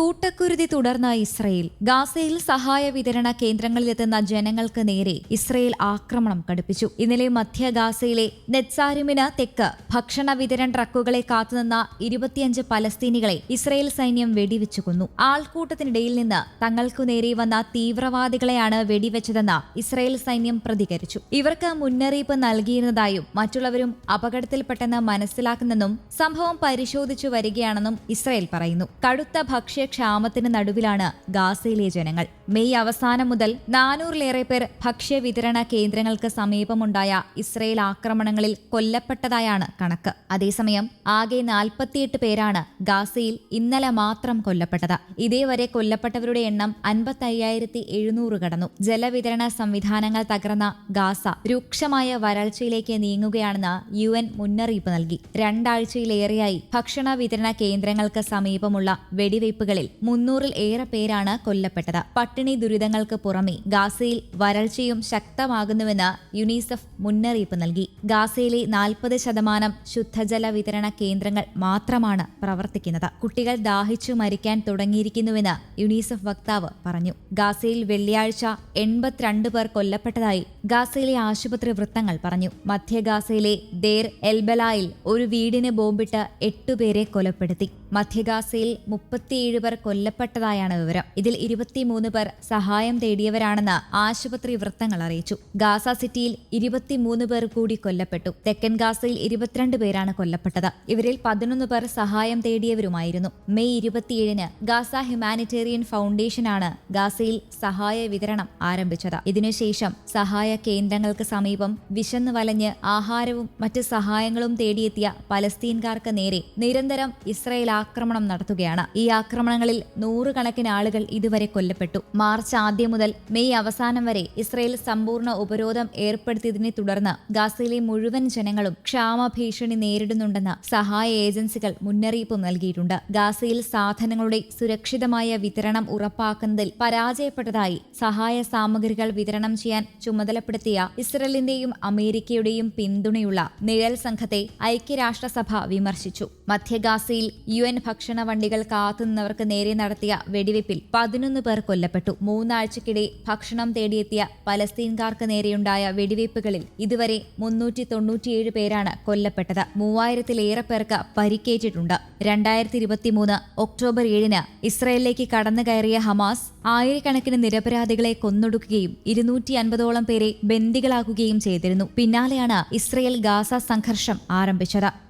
കൂട്ടക്കുരുതി തുടർന്ന ഇസ്രയേൽ. ഗാസയിൽ സഹായ വിതരണ കേന്ദ്രങ്ങളിലെത്തുന്ന ജനങ്ങൾക്ക് നേരെ ഇസ്രയേൽ ആക്രമണം കടുപ്പിച്ചു. ഇന്നലെ മധ്യ ഗാസയിലെ നെത്സാരിമിന് തെക്ക് ഭക്ഷണ വിതരണ ട്രക്കുകളെ കാത്തുനിന്ന ഇരുപത്തിയഞ്ച് പലസ്തീനികളെ ഇസ്രയേൽ സൈന്യം വെടിവെച്ചു കൊന്നു. ആൾക്കൂട്ടത്തിനിടയിൽ നിന്ന് തങ്ങൾക്കു നേരെ വന്ന തീവ്രവാദികളെയാണ് വെടിവെച്ചതെന്ന് ഇസ്രയേൽ സൈന്യം പ്രതികരിച്ചു. ഇവർക്ക് മുന്നറിയിപ്പ് നൽകിയിരുന്നതായും മറ്റുള്ളവരും അപകടത്തിൽപ്പെട്ടെന്ന് മനസ്സിലാക്കുന്നെന്നും സംഭവം പരിശോധിച്ചു വരികയാണെന്നും ഇസ്രയേൽ പറയുന്നു. കടുത്ത ഭക്ഷ്യക്ഷാമത്തിന് നടുവിലാണ് ഗാസയിലെ ജനങ്ങൾ. മെയ് അവസാനം മുതൽ നാനൂറിലേറെ പേർ ഭക്ഷ്യ വിതരണ കേന്ദ്രങ്ങൾക്ക് സമീപമുണ്ടായ ഇസ്രയേൽ ആക്രമണങ്ങളിൽ കൊല്ലപ്പെട്ടതായാണ് കണക്ക്. അതേസമയം ആകെ നാൽപ്പത്തിയെട്ട് പേരാണ് ഗാസയിൽ ഇന്നലെ മാത്രം കൊല്ലപ്പെട്ടത്. ഇതേവരെ കൊല്ലപ്പെട്ടവരുടെ എണ്ണം അൻപത്തയ്യായിരത്തി എഴുന്നൂറ് കടന്നു. ജലവിതരണ സംവിധാനങ്ങൾ തകർന്ന ഗാസ രൂക്ഷമായ വരൾച്ചയിലേക്ക് നീങ്ങുകയാണെന്ന് യു എൻ മുന്നറിയിപ്പ് നൽകി. രണ്ടാഴ്ചയിലേറെയായി ഭക്ഷണ വിതരണ കേന്ദ്രങ്ങൾക്ക് സമീപമുള്ള വെടിവയ്പ്പുകളിൽ മുന്നൂറിൽ ഏറെ പേരാണ് കൊല്ലപ്പെട്ടത്. പട്ടിണി ദുരിതങ്ങൾക്ക് പുറമെ ഗാസയിൽ വരൾച്ചയും ശക്തമാകുന്നുവെന്ന് യുനിസെഫ് മുന്നറിയിപ്പ് നൽകി. ഗാസയിലെ നാൽപ്പത് ശതമാനം ശുദ്ധജല വിതരണ കേന്ദ്രങ്ങൾ മാത്രമാണ് പ്രവർത്തിക്കുന്നത്. കുട്ടികൾ ദാഹിച്ചു മരിക്കാൻ തുടങ്ങിയിരിക്കുന്നുവെന്ന് യുനിസെഫ് വക്താവ് പറഞ്ഞു. ഗാസയിൽ വെള്ളിയാഴ്ച എൺപത്തിരണ്ട് പേർ കൊല്ലപ്പെട്ടതായി ഗാസയിലെ ആശുപത്രി വൃത്തങ്ങൾ പറഞ്ഞു. മധ്യ ഗാസയിലെ ദേർ എൽബലായിൽ ഒരു വീടിന് ബോംബിട്ട് എട്ടുപേരെ കൊലപ്പെടുത്തി. മധ്യഗാസയിൽ മുപ്പത്തിയേഴ് പേർ കൊല്ലപ്പെട്ടതായാണ് വിവരം. ഇതിൽ ഇരുപത്തിമൂന്ന് പേർ സഹായം തേടിയവരാണെന്ന് ആശുപത്രി വൃത്തങ്ങൾ അറിയിച്ചു. ഗാസ സിറ്റിയിൽ ഇരുപത്തിമൂന്ന് പേർ കൂടി കൊല്ലപ്പെട്ടു. തെക്കൻ ഗാസയിൽ ഇരുപത്തിരണ്ട് പേരാണ് കൊല്ലപ്പെട്ടത്. ഇവരിൽ പതിനൊന്ന് പേർ സഹായം തേടിയവരുമായിരുന്നു. മെയ് ഇരുപത്തിയേഴിന് ഗാസ ഹ്യൂമാനിറ്റേറിയൻ ഫൗണ്ടേഷനാണ് ഗാസയിൽ സഹായ വിതരണം ആരംഭിച്ചത്. ഇതിനുശേഷം സഹായ കേന്ദ്രങ്ങൾക്ക് സമീപം വിശന്ന് വലഞ്ഞ് ആഹാരവും മറ്റ് സഹായങ്ങളും തേടിയെത്തിയ പലസ്തീൻകാർക്ക് നേരെ നിരന്തരം ഇസ്രായേൽ ആക്രമണം നടത്തുകയാണ്. ഈ ആക്രമണങ്ങളിൽ നൂറുകണക്കിന് ആളുകൾ ഇതുവരെ കൊല്ലപ്പെട്ടു. മാർച്ച് ആദ്യം മുതൽ മെയ് അവസാനം വരെ ഇസ്രയേൽ സമ്പൂർണ ഉപരോധം ഏർപ്പെടുത്തിയതിനെ തുടർന്ന് ഗാസയിലെ മുഴുവൻ ജനങ്ങളും ക്ഷാമ ഭീഷണി നേരിടുന്നുണ്ടെന്ന് സഹായ ഏജൻസികൾ മുന്നറിയിപ്പ് നൽകിയിട്ടുണ്ട്. ഗാസയിൽ സാധനങ്ങളുടെ സുരക്ഷിതമായ വിതരണം ഉറപ്പാക്കുന്നതിൽ പരാജയപ്പെട്ടതായി സഹായ സാമഗ്രികൾ വിതരണം ചെയ്യാൻ ചുമതലപ്പെടുത്തിയ ഇസ്രയേലിന്റെയും അമേരിക്കയുടെയും പിന്തുണയുള്ള നിഴൽ സംഘത്തെ ഐക്യരാഷ്ട്രസഭ വിമർശിച്ചു. മധ്യഗാസയിൽ യു ഭക്ഷണ വണ്ടികൾ കാത്തുനിന്നവർക്ക് നേരെ നടത്തിയ വെടിവെപ്പിൽ പതിനൊന്ന് പേർ കൊല്ലപ്പെട്ടു. മൂന്നാഴ്ചക്കിടെ ഭക്ഷണം തേടിയെത്തിയ പലസ്തീൻകാർക്ക് നേരെയുണ്ടായ വെടിവെപ്പുകളിൽ ഇതുവരെ മുന്നൂറ്റി തൊണ്ണൂറ്റിയേഴ് പേരാണ് കൊല്ലപ്പെട്ടത്. മൂവായിരത്തിലേറെ പേർക്ക് പരിക്കേറ്റിട്ടുണ്ട്. രണ്ടായിരത്തി ഇരുപത്തിമൂന്ന് ഒക്ടോബർ ഏഴിന് ഇസ്രയേലിലേക്ക് കടന്നു കയറിയ ഹമാസ് ആയിരക്കണക്കിന് നിരപരാധികളെ കൊന്നൊടുക്കുകയും ഇരുന്നൂറ്റി അൻപതോളം പേരെ ബന്ദികളാക്കുകയും ചെയ്തിരുന്നു. പിന്നാലെയാണ് ഇസ്രയേൽ ഗാസ സംഘർഷം ആരംഭിച്ചത്.